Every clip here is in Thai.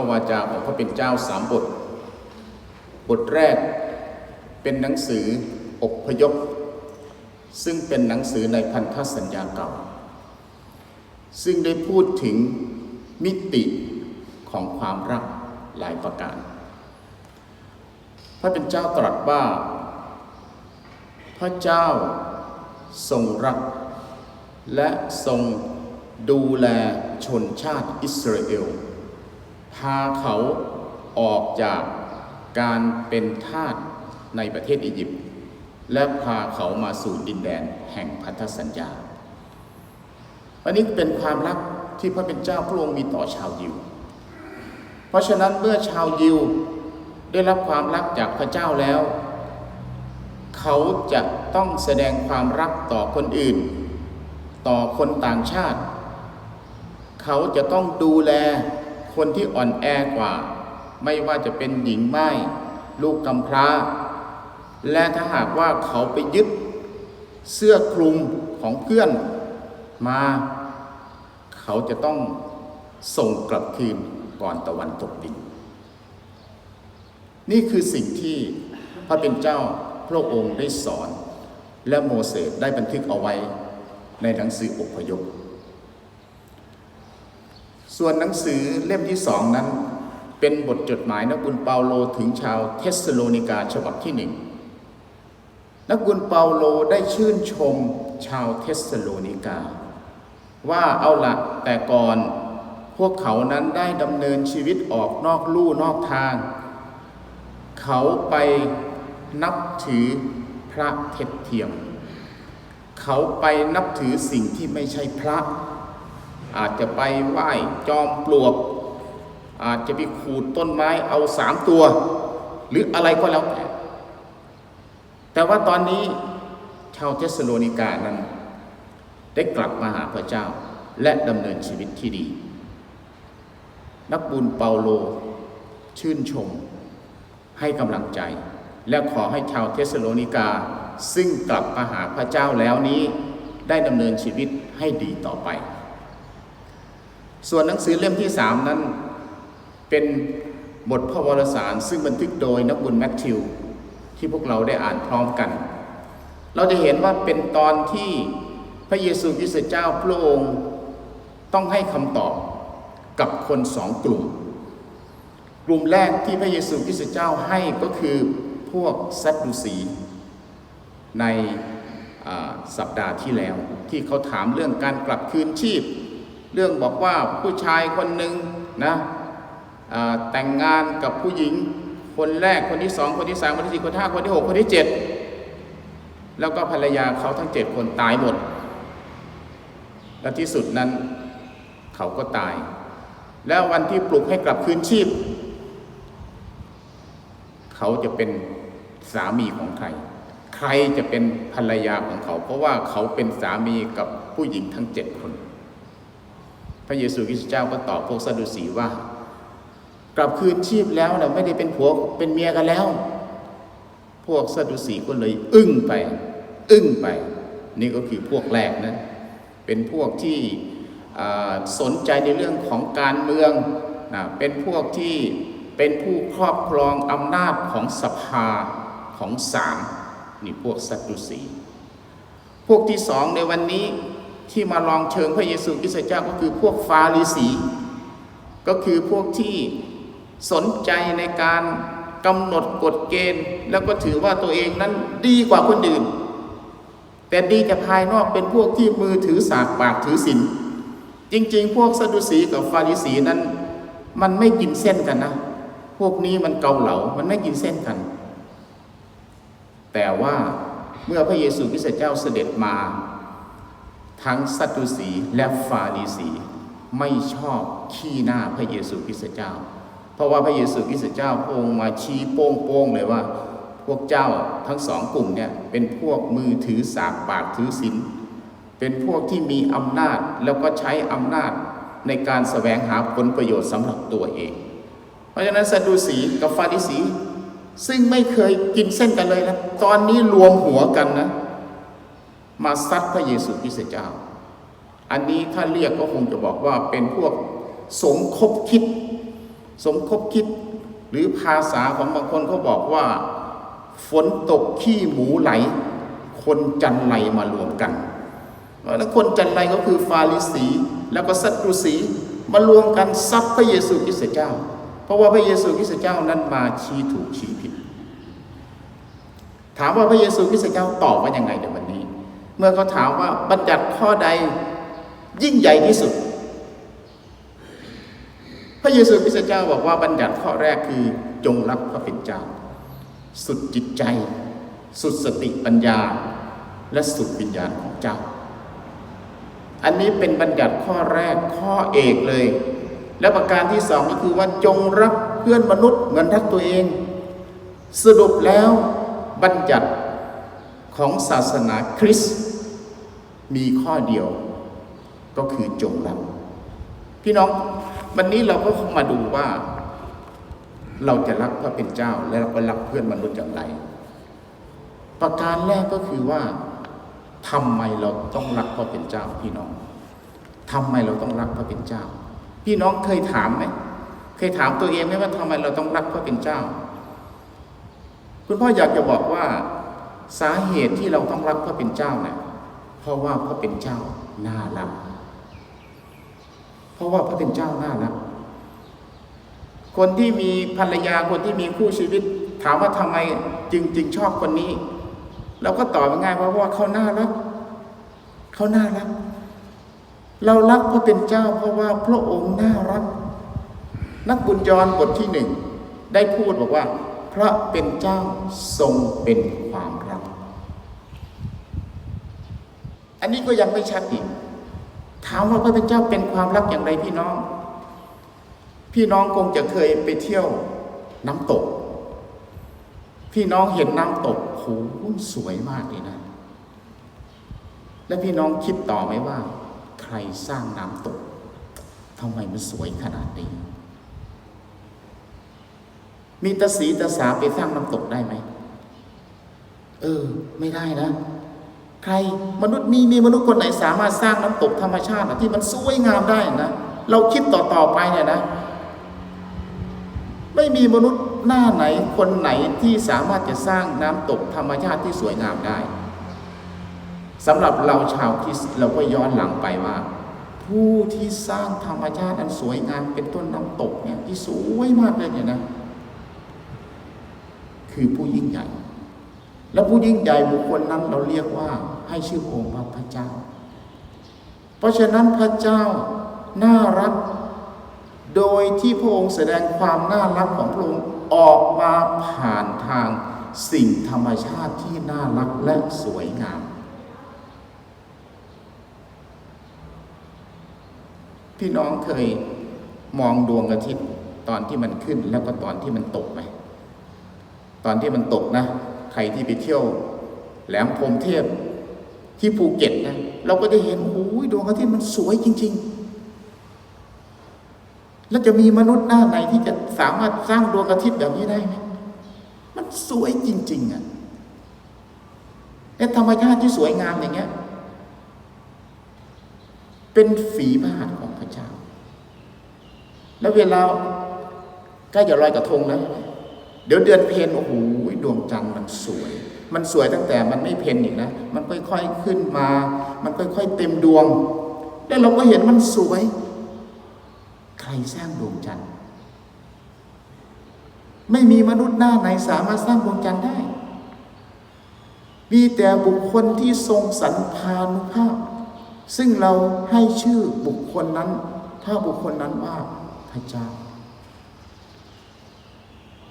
ราได้ฟังพระวาจาของพระเป็นเจ้าสามบท บทแรกเป็นหนังสืออบพยพ ซึ่งเป็นหนังสือในพันธสัญญาเก่า ซึ่งได้พูดถึงมิติของความรักหลายประการ พระเป็นเจ้าตรัสว่า พระเจ้าทรงรัก และทรงดูแลชนชาติอิสราเอล พาเขาออกจากการเป็นทาสในประเทศอียิปต์และพาเขามาสู่ดินแดนแห่งพันธสัญญา อันนี้เป็นความรักที่พระเป็นเจ้าพระองค์มีต่อชาวยิว เพราะฉะนั้นเมื่อชาวยิวได้รับความรักจากพระเจ้าแล้ว เขาจะต้องแสดงความรักต่อคนอื่น ต่อคนต่างชาติ เขาจะต้องดูแล คนที่อ่อนแอกว่า ไม่ว่าจะเป็นหญิงไม้ลูกกำพร้า และถ้าหากว่าเขาไปยึดเสื้อคลุมของเพื่อนมา เขาจะต้องส่งกลับคืนก่อนตะวันตกดิน นี่คือสิ่งที่พระเป็นเจ้าพระองค์ได้สอน และโมเสสได้บันทึกเอาไว้ในหนังสืออพยพ ส่วนหนังสือเล่มที่สองนั้น เป็นบทจดหมายนักบุญเปาโลถึงชาวเทสโลนิกาฉบับที่หนึ่งนักบุญเปาโลได้ชื่นชมชาวเทสโลนิกา ว่าเอาละแต่ก่อนพวกเขานั้นได้ดำเนินชีวิตออกนอกลู่นอกทาง เขาไปนับถือพระเท็จเทียม เขาไปนับถือสิ่งที่ไม่ใช่พระ อาจจะไปไหว้จอมปลวก อาจจะไปขูดต้นไม้เอาสามตัว หรืออะไรก็แล้วแต่ แต่ว่าตอนนี้ชาวเทสโลนิกานั้น ได้กลับมาหาพระเจ้าและดำเนินชีวิตที่ดี นักบุญเปาโล ชื่นชม ให้กำลังใจ และขอให้ชาวเทสโลนิกา ซึ่งกลับมาหาพระเจ้าแล้วนี้ ได้ดำเนินชีวิตให้ดีต่อไป ส่วนหนังสือเล่มที่สามนั้น เป็นบทพระวรสารซึ่งบันทึกโดยนักบุญแมทธิว ที่พวกเราได้อ่านพร้อมกัน เราจะเห็นว่าเป็นตอนที่พระเยซูคริสต์เจ้าพระองค์ต้องให้คำตอบกับคนสองกลุ่ม กลุ่มแรกที่พระเยซูคริสต์เจ้าให้ก็คือพวกซัดดูสี ในสัปดาห์ที่แล้ว ที่เขาถามเรื่องการกลับคืนชีพ เรื่องบอกว่าผู้ชายคนหนึ่งนะแต่งงานกับผู้หญิงคนแรกคนที่สองคนที่สามคนที่สี่คนที่ห้าคนที่หกคนที่เจ็ดแล้วก็ภรรยาเขาทั้งเจ็ดคนตายหมด และที่สุดนั้นเขาก็ตาย แล้ววันที่ปลุกให้กลับคืนชีพ เขาจะเป็นสามีของใคร ใครจะเป็นภรรยาของเขา เพราะว่าเขาเป็นสามีกับผู้หญิงทั้งเจ็ดคน ระเยซูคริสต์เจ้าก็ตอบพวกซาดูสีว่า กลับคืนชีพแล้วนะไม่ได้เป็นผัวเป็นเมียกันแล้ว พวกซาดูสีก็เลย อึ้งไป อึ้งไป นี่ก็คือพวกแรกนะเป็นพวกที่สนใจในเรื่องของการเมืองนะเป็นพวกที่เป็นผู้ครอบครองอำนาจของสภาของศาลนี่พวกสัตดุสีพวกที่สองในวันนี้ ที่มาลองเชิงพระเยซูคริสต์เจ้าก็คือพวกฟาริสี ก็คือพวกที่สนใจในการกำหนดกฎเกณฑ์ แล้วก็ถือว่าตัวเองนั้นดีกว่าคนอื่น แต่ดีแต่ภายนอกเป็นพวกที่มือถือสากปากถือศีลจริง ๆ พวกซาดูสีกับฟาริสีนั้น มันไม่กินเส้นกันนะ พวกนี้มันเกาเหลา มันไม่กินเส้นกัน แต่ว่าเมื่อพระเยซูคริสต์เจ้าเสด็จมา ทั้งซัตดูสีและฟาริสีไม่ชอบขี้หน้าพระเยซูคริสต์เจ้า เพราะว่าพระเยซูคริสต์เจ้าพระองค์มาชี้โป้งๆเลยว่า พวกเจ้าทั้งสองกลุ่มเนี่ยเป็นพวกมือถือสากปากถือศีลเป็นพวกที่มีอำนาจแล้วก็ใช้อำนาจในการแสวงหาผลประโยชน์สำหรับตัวเอง เพราะฉะนั้นซาดูสีกับฟาริสีซึ่งไม่เคยกินเส้นกันเลยนะตอนนี้รวมหัวกันนะ มาซัดพระเยซูคริสต์เจ้า อันนี้ถ้าเรียกก็คงจะบอกว่าเป็นพวกสมคบคิด สมคบคิด หรือภาษาของบางคนเขาบอกว่า ฝนตกขี้หมูไหล คนจันไรมารวมกันแล้วคนจันไรก็คือฟาริสี แล้วก็สัตรุสีมารวมกันซับพระเยซูคริสต์เจ้า เพราะว่าพระเยซูคริสต์เจ้านั้นมาชี้ถูกชี้ผิด ถามว่าพระเยซูคริสต์เจ้าตอบว่ายังไงในวันนี้ เมื่อเขาถามว่าบัญญัติข้อใดยิ่งใหญ่ที่สุด พระเยซูคริสต์เจ้าบอกว่าบัญญัติข้อแรกคือจงรักพระเป็นเจ้า สุดจิตใจ สุดสติปัญญา และสุดวิญญาณของเจ้า อันนี้เป็นบัญญัติข้อแรกข้อเอกเลย และประการที่สองก็คือว่าจงรักเพื่อนมนุษย์เหมือนรักตัวเอง สรุปแล้วบัญญัติของศาสนาคริสต์ มีข้อเดียวก็คือจงรักพี่น้องวันนี้เราก็มาดูว่า เราจะรักพระเป็นเจ้า และเราก็รักเพื่อนมนุษย์อย่างไร ประการแรกก็คือว่าทำไมเราต้องรักพระเป็นเจ้า พี่น้องทำไมเราต้องรักพระเป็นเจ้า พี่น้องเคยถามไหมเคยถามตัวเองไหมว่าทำไมเราต้องรักพระเป็นเจ้า คุณพ่ออยากจะบอกว่า สาเหตุที่เราต้องรักพระเป็นเจ้าเนี่ย เพราะว่าพระเป็นเจ้าน่ารัก เพราะว่าพระเป็นเจ้าน่ารัก คนที่มีภรรยาคนที่มีคู่ชีวิต ถามว่าทำไมจึงจึงชอบคนนี้เราก็ตอบง่ายเพราะว่าเขาน่ารักเขาน่ารัก เรารักพระเป็นเจ้า เพราะว่าพระองค์น่ารัก นักบุญยรบทที่หนึ่งได้พูดบอกว่า พระเป็นเจ้าทรงเป็นความรัก อันนี้ก็ยังไม่ชัดอีกถามว่าพระเป็นเจ้าเป็นความรักอย่างไรพี่น้อง พี่น้องคงจะเคยไปเที่ยวน้ำตก พี่น้องเห็นน้ำตกโหสวยมากเลยนะ และพี่น้องคิดต่อไหมว่า ใครสร้างน้ำตกทำไมมันสวยขนาดนี้มีตาสีตาสาไปสร้างน้ำตกได้ไหม เออ ไม่ได้นะ ใครมนุษย์มีมีมนุษย์คนไหนสามารถสร้างน้ำตกธรรมชาติที่มันสวยงามได้นะ เราคิดต่อต่อไปเนี่ยนะ ไม่มีมนุษย์หน้าไหนคนไหนที่สามารถจะสร้างน้ำตกธรรมชาติที่สวยงามได้สำหรับเราชาวคริสต์เราก็ย้อนหลังไปว่า ผู้ที่สร้างธรรมชาติอันสวยงามเป็นต้นน้ำตกเนี่ยที่สวยมากเลยเนี่ยนะ คือผู้ยิ่งใหญ่ และผู้ยิ่งใหญ่บุคคลนั้นเราเรียกว่า ให้ชื่อองค์ว่าพระเจ้า เพราะฉะนั้นพระเจ้าน่ารัก โดยที่พระองค์แสดงความน่ารักของพระองค์ออกมาผ่านทางสิ่งธรรมชาติที่น่ารักและสวยงาม พี่น้องเคยมองดวงอาทิตย์ตอนที่มันขึ้นแล้วก็ตอนที่มันตกไหมตอนที่มันตกนะ ใครที่ไปเที่ยว แหลมพรมเทพ ที่ภูเก็ตนะเราก็จะเห็นโอ้ยดวงอาทิตย์มันสวยจริง ๆ แล้วจะมีมนุษย์หน้าไหนที่จะสามารถสร้างดวงอาทิตย์แบบนี้ได้ไหมมันสวยจริง ๆอะและธรรมชาติที่สวยงามอย่างเงี้ย เป็นฝีพระหัตถ์ของพระเจ้า แล้วเวลาใกล้จะลอยกระทงแล้วเดี๋ยวเดือนเพ็ญโอ้โหดวงจันทร์มันสวย มันสวยตั้งแต่มันไม่เพ็ญอีกนะ มันค่อยๆขึ้นมา มันค่อยๆเต็มดวง แล้วเราก็เห็นมันสวย ใครสร้างดวงจันทร์ ไม่มีมนุษย์หน้าไหนสามารถสร้างดวงจันทร์ได้ มีแต่บุคคลที่ทรงสรรพานุภาพ ซึ่งเราให้ชื่อบุคคลนั้น ถ้าบุคคลนั้นว่าพระเจ้า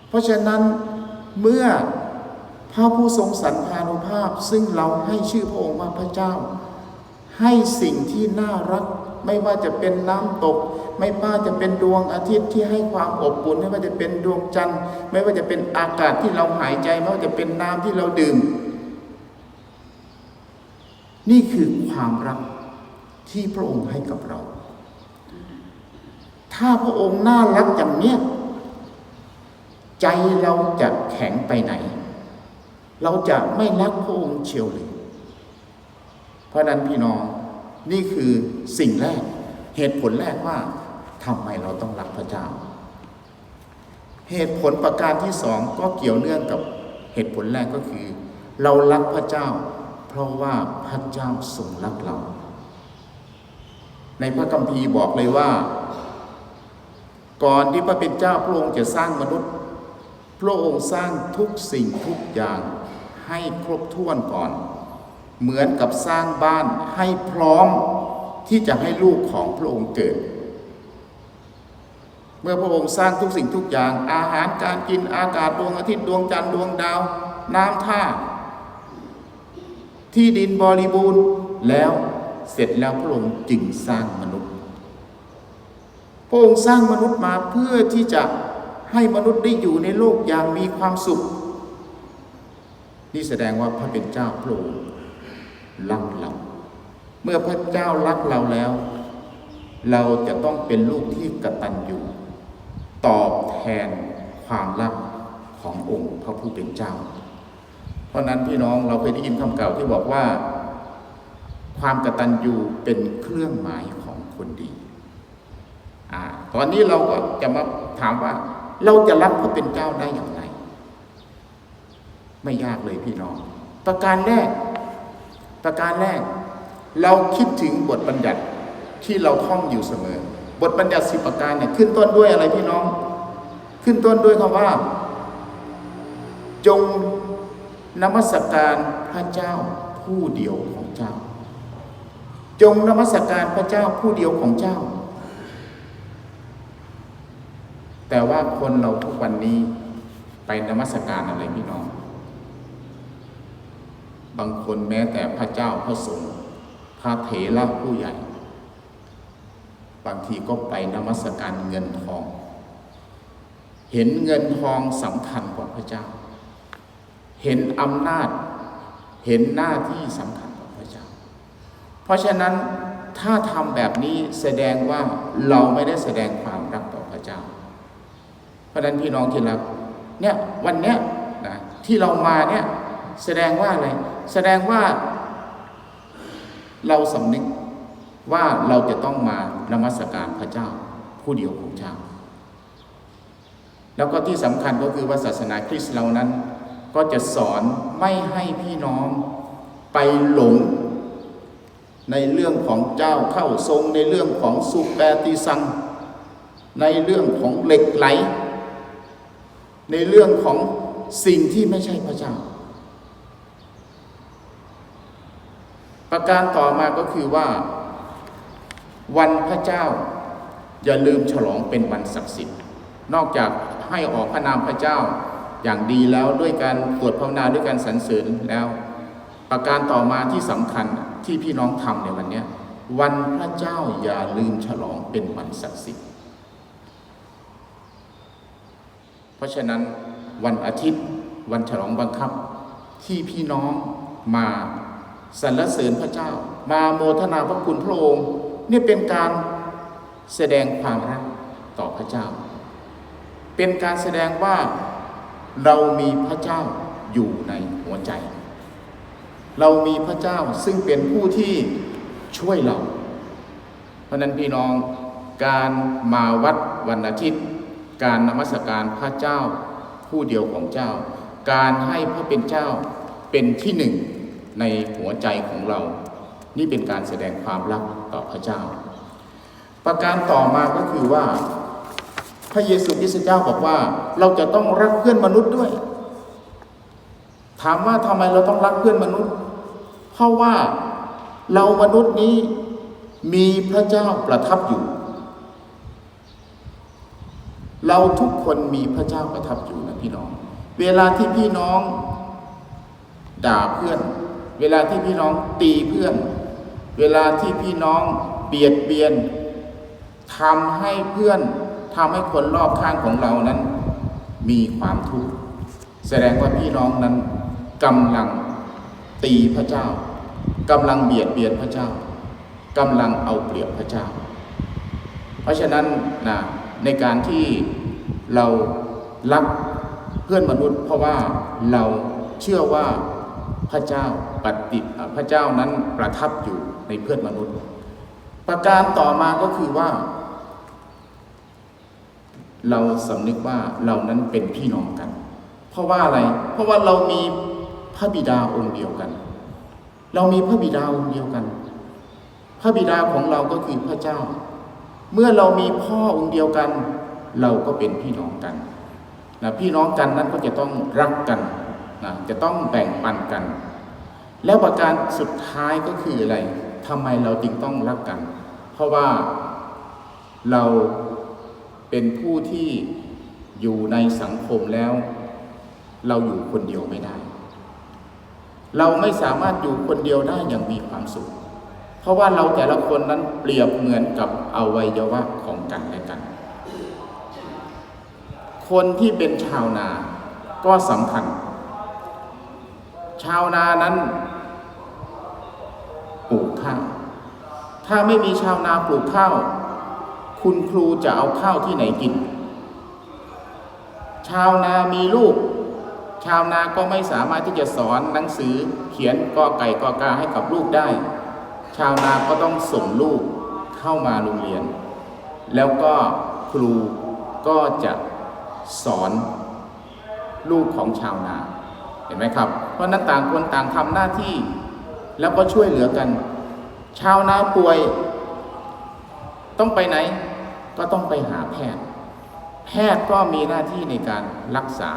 เพราะฉะนั้นเมื่อ พระผู้ทรงสรรพานุภาพ ซึ่งเราให้ชื่อพระองค์ว่าพระเจ้า ให้สิ่งที่น่ารัก ไม่ว่าจะเป็นน้ำตก ไม่ว่าจะเป็นดวงอาทิตย์ที่ให้ความอบอุ่นไม่ว่าจะเป็นดวงจันทร์ ไม่ว่าจะเป็นอากาศที่เราหายใจไม่ว่าจะเป็นน้ำที่เราดื่ม นี่คือความรักที่พระองค์ให้กับเรา ถ้าพระองค์น่ารักอย่างเนี้ยใจเราจะแข็งไปไหน เราจะไม่รักพระองค์เชียวหรือเพราะนั้นพี่น้องนี่คือสิ่งแรกเหตุผลแรกว่าทำไมเราต้องรักพระเจ้า เหตุผลประการที่สองก็เกี่ยวเนื่องกับเหตุผลแรกก็คือ เรารักพระเจ้า เพราะว่าพระเจ้าทรงรักเรา ในพระคัมภีร์บอกเลยว่า ก่อนที่พระเป็นเจ้าพระองค์จะสร้างมนุษย์ พระองค์สร้างทุกสิ่งทุกอย่างให้ครบถ้วนก่อน เหมือนกับสร้างบ้านให้พร้อมที่จะให้ลูกของพระองค์เกิด เมื่อพระองค์สร้างทุกสิ่งทุกอย่าง อาหารการกินอากาศดวงอาทิตย์ดวงจันทร์ดวงดาว น้ำท่า ที่ดินบริบูรณ์แล้วเสร็จแล้วพระองค์จึงสร้างมนุษย์ พระองค์สร้างมนุษย์มาเพื่อที่จะ ให้มนุษย์ได้อยู่ในโลกอย่างมีความสุข นี่แสดงว่าพระเป็นเจ้าพระองค์รักเรา เมื่อพระเจ้ารักเราแล้ว เราจะต้องเป็นลูกที่กตัญญูตอบแทนความรักขององค์พระผู้เป็นเจ้า เพราะนั้นพี่น้องเราเคยได้ยินคำเก่าที่บอกว่า ความกตัญญูเป็นเครื่องหมายของคนดีอตอนนี้เราก็จะมาถามว่า เราจะรักพระเป็นเจ้าได้อย่างไร ไม่ยากเลยพี่น้อง ประการแรก ประการแรก เราคิดถึงบทบัญญัติที่เราท่องอยู่เสมอ บทบัญญัติสิบประการเนี่ยขึ้นต้นด้วยอะไรพี่น้อง ขึ้นต้นด้วยคำว่า จงนมัสการพระเจ้าผู้เดียวของเจ้า จงนมัสการพระเจ้าผู้เดียวของเจ้า แต่ว่าคนเราทุกวันนี้ไปนมัสการอะไรพี่น้อง บางคนแม้แต่พระเจ้าพระสงฆ์พระเถระผู้ใหญ่ บางทีก็ไปนมัสการเงินทอง เห็นเงินทองสำคัญกว่าพระเจ้า เห็นอำนาจ เห็นหน้าที่สำคัญกว่าพระเจ้า เพราะฉะนั้นถ้าทำแบบนี้แสดงว่าเราไม่ได้แสดงความรักต่อพระเจ้า เพราะนั้นพี่น้องที่รักเนี่ยวันเนี้ยนะที่เรามาเนี่ยแสดงว่าอะไรแสดงว่า เราสำนึกว่าเราจะต้องมานมัสการพระเจ้า ผู้เดียวของเจ้า แล้วก็ที่สำคัญก็คือว่าศาสนาคริสต์เรานั้น ก็จะสอนไม่ให้พี่น้องไปหลงในเรื่องของเจ้าเข้าทรงในเรื่องของสุแปติสัง ในเรื่องของเหล็กไหล ในเรื่องของสิ่งที่ไม่ใช่พระเจ้า ประการต่อมาก็คือว่า วันพระเจ้า อย่าลืมฉลองเป็นวันศักดิ์สิทธิ์ นอกจากให้ออกพระนามพระเจ้าอย่างดีแล้วด้วยการตรวจภาวนาด้วยการสรรเสริญแล้ว ประการต่อมาที่สำคัญที่พี่น้องทำในวันนี้วันพระเจ้าอย่าลืมฉลองเป็นวันศักดิ์สิทธิ์ เพราะฉะนั้นวันอาทิตย์วันฉลองบังคับ ที่พี่น้องมาสรรเสริญพระเจ้า มาโมทนาพระคุณพระองค์นี่เป็นการแสดงความรักต่อพระเจ้า เป็นการแสดงว่าเรามีพระเจ้าอยู่ในหัวใจ เรามีพระเจ้าซึ่งเป็นผู้ที่ช่วยเรา เพราะนั้นพี่น้องการมาวัดวันอาทิตย์ การนมัสการพระเจ้าผู้เดียวของเจ้า การให้พระเป็นเจ้าเป็นที่หนึ่งในหัวใจของเรา นี่เป็นการแสดงความรักต่อพระเจ้า ประการต่อมาก็คือว่า พระเยซูคริสต์เจ้าบอกว่า เราจะต้องรักเพื่อนมนุษย์ด้วย ถามว่าทำไมเราต้องรักเพื่อนมนุษย์ เพราะว่าเรามนุษย์นี้มีพระเจ้าประทับอยู่ เราทุกคนมีพระเจ้าประทับอยู่นะพี่น้อง เวลาที่พี่น้องด่าเพื่อน เวลาที่พี่น้องตีเพื่อน เวลาที่พี่น้องเบียดเบียนทำให้เพื่อนทำให้คนรอบข้างของเรานั้น มีความทุกข์แสดงว่าพี่น้องนั้นกำลังตีพระเจ้ากำลังเบียดเบียนพระเจ้ากำลังเอาเปรียบพระเจ้า เพราะฉะนั้นนะ ในการที่เรารักเพื่อนมนุษย์ เพราะว่าเราเชื่อว่าพระเจ้าปฏิพระเจ้านั้นประทับอยู่ในเพื่อนมนุษย์ ประการต่อมาก็คือว่า เราสำนึกว่าเรานั้นเป็นพี่น้องกัน เพราะว่าอะไร เพราะว่าเรามีพระบิดาองค์เดียวกัน เรามีพระบิดาองค์เดียวกัน พระบิดาของเราก็คือพระเจ้า เมื่อเรามีพ่อองค์เดียวกัน เราก็เป็นพี่น้องกันนะพี่น้องกันนั้นก็จะต้องรักกันนะจะต้องแบ่งปันกัน แล้วประการสุดท้ายก็คืออะไรทำไมเราจึงต้องรักกัน เพราะว่าเราเป็นผู้ที่อยู่ในสังคมแล้ว เราอยู่คนเดียวไม่ได้ เราไม่สามารถอยู่คนเดียวได้อย่างมีความสุข เพราะว่าเราแต่ละคนนั้นเปรียบเหมือนกับอวัยวะของกันและกัน คนที่เป็นชาวนาก็สำคัญ ชาวนานั้นปลูกข้าว ถ้าไม่มีชาวนาปลูกข้าว คุณครูจะเอาข้าวที่ไหนกิน ชาวนามีลูก ชาวนาก็ไม่สามารถที่จะสอนหนังสือเขียนกอไก่กอกาให้กับลูกได้ ชาวนาก็ต้องส่งลูกเข้ามาโรงเรียน แล้วก็ครูก็จะสอนลูกของชาวนา เห็นไหมครับ เพราะนั้นต่างคนต่างทำหน้าที่ แล้วก็ช่วยเหลือกัน ชาวนาป่วย ต้องไปไหน ก็ต้องไปหาแพทย์ แพทย์ก็มีหน้าที่ในการรักษา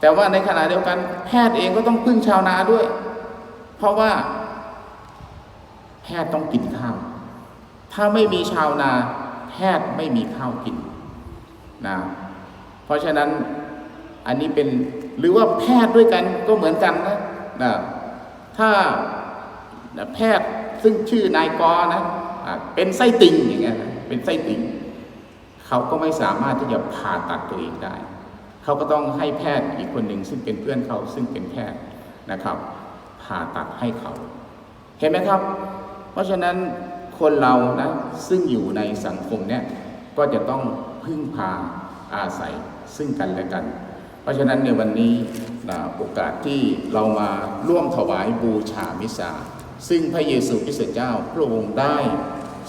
แต่ว่าในขณะเดียวกัน แพทย์เองก็ต้องพึ่งชาวนาด้วย เพราะว่า แพทย์ต้องกินข้าว ถ้าไม่มีชาวนาแพทย์ไม่มีข้าวกินนะเพราะฉะนั้นอันนี้เป็นหรือว่าแพทย์ด้วยกันก็เหมือนกันนะนะถ้าแพทย์ซึ่งชื่อนายกอนะอะเป็นไส้ติ่งอย่างเงี้ยนะเป็นไส้ติ่งเขาก็ไม่สามารถที่จะผ่าตัดตัวเองได้ เขาก็ต้องให้แพทย์อีกคนหนึ่งซึ่งเป็นเพื่อนเขาซึ่งเป็นแพทย์นะครับ ผ่าตัดให้เขา เห็นไหมครับ เพราะฉะนั้นคนเรานะซึ่งอยู่ในสังคมเนี่ยก็จะต้องพึ่งพาอาศัยซึ่งกันและกัน เพราะฉะนั้นในวันนี้นะโอกาสที่เรามาร่วมถวายบูชามิสาซึ่งพระเยซูคริสต์เจ้าพระองค์ได้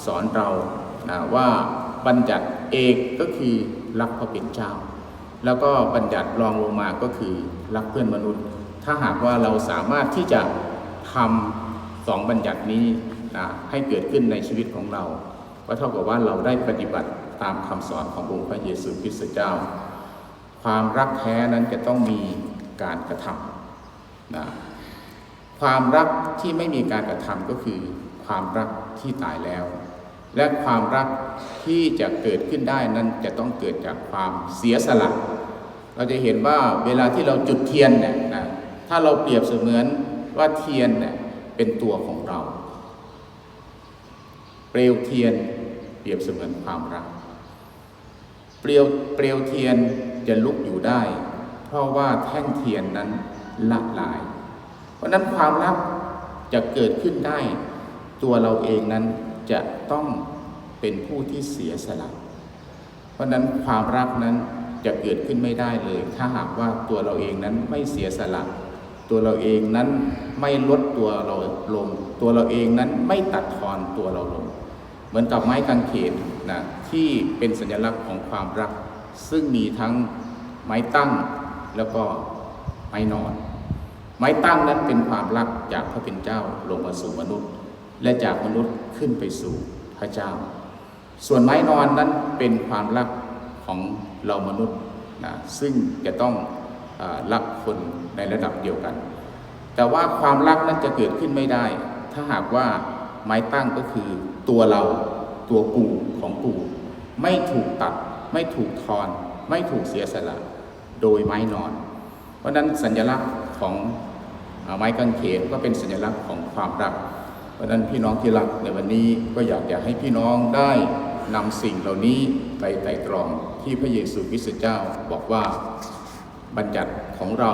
สอนเรานะว่าบัญญัติเอกก็คือรักพระเป็นเจ้า แล้วก็บัญญัติรองลงมาก็คือรักเพื่อนมนุษย์ ถ้าหากว่าเราสามารถที่จะทำสองบัญญัตินี้ ให้เกิดขึ้นในชีวิตของเรา ก็เท่ากับว่าเราได้ปฏิบัติตามคำสอนขององค์พระเยซูคริสต์เจ้า ความรักแท้นั้นจะต้องมีการกระทำนะความรักที่ไม่มีการกระทำก็คือความรักที่ตายแล้ว และความรักที่จะเกิดขึ้นได้นั้นจะต้องเกิดจากความเสียสละ เราจะเห็นว่าเวลาที่เราจุดเทียนเนี่ยนะถ้าเราเปรียบเสมือนว่าเทียนเนี่ยเป็นตัวของเรา ลวเทียนเปรียบเสมือนความรัก เปลวเปลวเทียนจะลุกอยู่ได้ เพราะว่าแท่งเทียนนั้นละลาย เพราะนั้นความรักจะเกิดขึ้นได้ ตัวเราเองนั้นจะต้องเป็นผู้ที่เสียสละ เพราะนั้นความรักนั้นจะเกิดขึ้นไม่ได้เลย ถ้าหากว่าตัวเราเองนั้นไม่เสียสละ ตัวเราเองนั้นไม่ลดตัวเราลง ตัวเราเองนั้นไม่ตัดทอนตัวเราลง เหมือนกับไม้กางเขนนะที่เป็นสัญลักษณ์ของความรัก ซึ่งมีทั้งไม้ตั้งแล้วก็ไม้นอน ไม้ตั้งนั้นเป็นความรักจากพระเป็นเจ้าลงมาสู่มนุษย์ และจากมนุษย์ขึ้นไปสู่พระเจ้า ส่วนไม้นอนนั้นเป็นความรักของเรามนุษย์นะซึ่งจะต้องอรักคนในระดับเดียวกัน แต่ว่าความรักนั้นจะเกิดขึ้นไม่ได้ ถ้าหากว่าไม้ตั้งก็คือ ตัวเราตัวกูของกูไม่ถูกตัด ไม่ถูกทอน ไม่ถูกเสียสละ โดยไม้นอน เพราะนั้นสัญลักษณ์ของไม้กางเขนก็เป็นสัญลักษณ์ของความรัก เพราะนั้นพี่น้องที่รักในวันนี้ก็อยากจะให้พี่น้องได้นำสิ่งเหล่านี้ไปไต่ตรองที่พระเยซูคริสต์เจ้าบอกว่าบัญญัติของเรา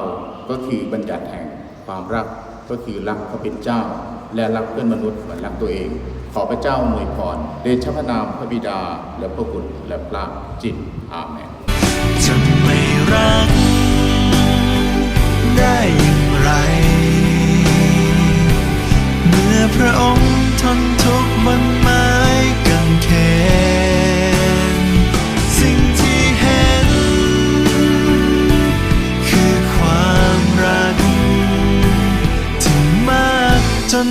ก็คือบัญญัติแห่งความรักก็คือรักพระเป็นเจ้า และรักเพื่อนมนุษย์เหมือนรักตัวเอง ขอพระเจ้าอวยพรเดชพระนามพระบิดาและพระบุตรและพระจิตอาเมนจะไม่รักได้อย่างไร เมื่อพระองค์ทนทุกข์บนไม้กางเขนสิ่งที่เห็น คือความรักที่มากจน